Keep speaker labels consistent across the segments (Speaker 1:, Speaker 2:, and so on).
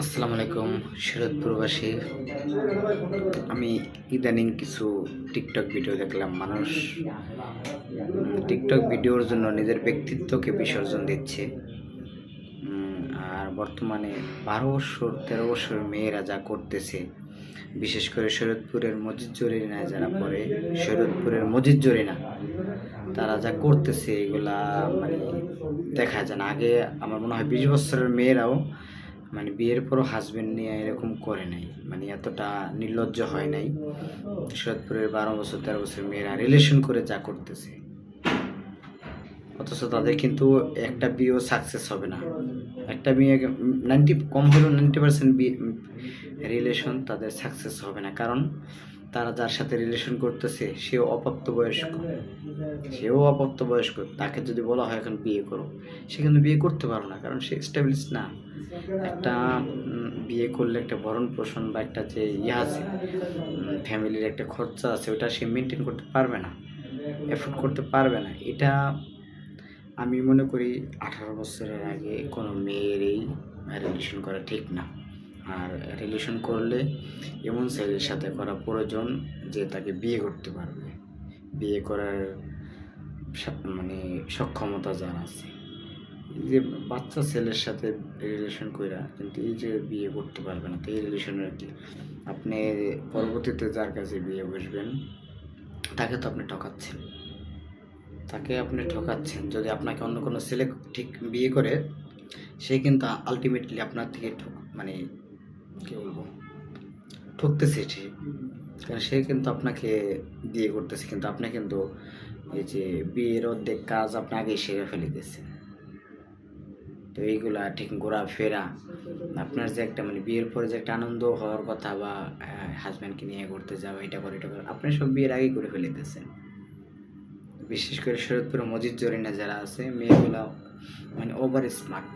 Speaker 1: আসসালামু আলাইকুম শরৎপুরবাসী আমি ইদানিং কিছু টিকটক ভিডিও দেখলাম। মানুষ টিকটক ভিডিওর জন্য নিজের ব্যক্তিত্বকে বিসর্জন দিচ্ছে। আর বর্তমানে বারো বছর, তেরো বছর মেয়েরা যা করতেছে বিশেষ করে শরৎপুরের মসজিদ জরিনা, যারা পড়ে শরৎপুরের মসজিদ জরিনা, তারা যা করতেছে এগুলা মানে দেখা যায় না। আগে আমার মনে হয় বিশ বছরের মেয়েরাও মানে বিয়ের পরও হাজবেন্ড নিয়ে এরকম করে নাই মানে এতটা নির্লজ্জ হয় নাই। শরৎপুরের বারো বছর, তেরো বছর মেয়েরা রিলেশন করে যা করতেছে। অথচ তাদের কিন্তু একটা বিয়েও সাকসেস হবে না। একটা বিয়ে নাইনটি কম হলেও নাইনটি পার্সেন্ট রিলেশন তাদের সাকসেস হবে না। কারণ তারা যার সাথে রিলেশন করতেছে, সেও অপ্রাপ্ত বয়স্ক। সেও অপ্রাপ্ত বয়স্ক। তাকে যদি বলা হয় এখন বিয়ে করো, সে কিন্তু বিয়ে করতে পারো না। কারণ সে স্টেবলিশ না। একটা বিয়ে করলে একটা ভরণ পোষণ বা একটা যে ইয়ে আছে ফ্যামিলির একটা খরচা আছে, ওটা সে মেনটেন করতে পারবে না। এফোর্ড করতে পারবে না। এটা আমি মনে করি আঠারো বছরের আগে কোনো মেয়েরই রিলেশন করা ঠিক না। আর রিলেশন করলে এমন ছেলের সাথে করা প্রয়োজন যে তাকে বিয়ে করতে পারবে। বিয়ে করার মানে সক্ষমতা যার আছে। যে বাচ্চা ছেলের সাথে রিলেশন কইরা কিন্তু এই যে বিয়ে করতে পারবে না, তো এই রিলেশনের কি? আপনি পরবর্তীতে যার কাছে বিয়ে বসবেন, তাকে তো আপনি ঠকাচ্ছেন। তাকে আপনি ঠকাচ্ছেন। যদি আপনাকে অন্য কোনো ছেলে ঠিক বিয়ে করে, সে কিন্তু আলটিমেটলি আপনার থেকে ঠক- মানে কি বলব, ঠকতেছে সে। কারণ সে কিন্তু আপনাকে বিয়ে করতেছে, কিন্তু আপনি কিন্তু এই যে বিয়ের অর্ধেক কাজ আপনি আগেই সেরে ফেলে দিয়েছেন। তো এইগুলা ঠিক ঘোরাফেরা, আপনার যে একটা মানে বিয়ের পরে যে একটা আনন্দ হওয়ার কথা বা হাজব্যান্ডকে নিয়ে ঘুরতে যাওয়া, এটা করে এটা করে, আপনি সব বিয়ের আগেই করে ফেলে দিয়েছেন। বিশেষ করে শরৎপুরে মজিদ জরিনা যারা আছে, মেয়েগুলা মানে over smart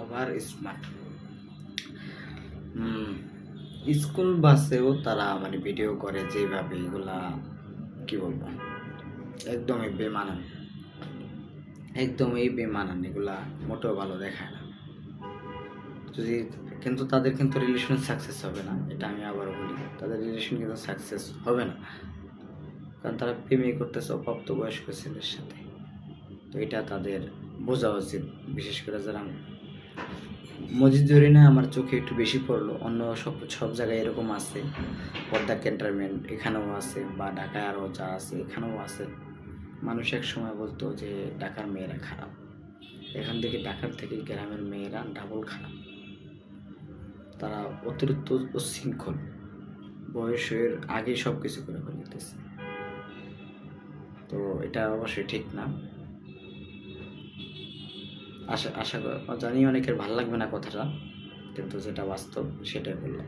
Speaker 1: over smart school বাসেও তারা মানে ভিডিও করে যেভাবে এগুলা, কি বলব, একদমই বেমানান একদমই বেমানান এগুলা, মোটেও ভালো দেখায় না। যদি, কিন্তু তাদের কিন্তু রিলেশন সাকসেস হবে না, এটা আমি আবারও বলি, তাদের রিলেশন কিন্তু সাকসেস হবে না। কারণ তারা প্রেমে করতেছে অপ্রাপ্ত বয়স্ক ছেলের সাথে। তো এটা তাদের বোঝা উচিত, বিশেষ করে যারা মসজিদ জরিনা আমার চোখে একটু বেশি পড়ল। অন্য সব সব জায়গায় এরকম আছে, পদ্মা ক্যান্টনমেন্ট এখানেও আছে বা ঢাকায় আরও যা আছে এখানেও আছে। মানুষ এক সময় বলতো যে ঢাকার মেয়েরা খারাপ, এখান থেকে ঢাকার থেকে গ্রামের মেয়েরা ডাবল খারাপ। তারা অতিরিক্ত উচ্ছৃঙ্খল বয়সের আগে সব কিছু করে ফেলতেছে। তো এটা অবশ্যই ঠিক না। আশা আশা জানি অনেকের ভালো লাগবে না কথাটা, কিন্তু যেটা বাস্তব সেটাই বললাম।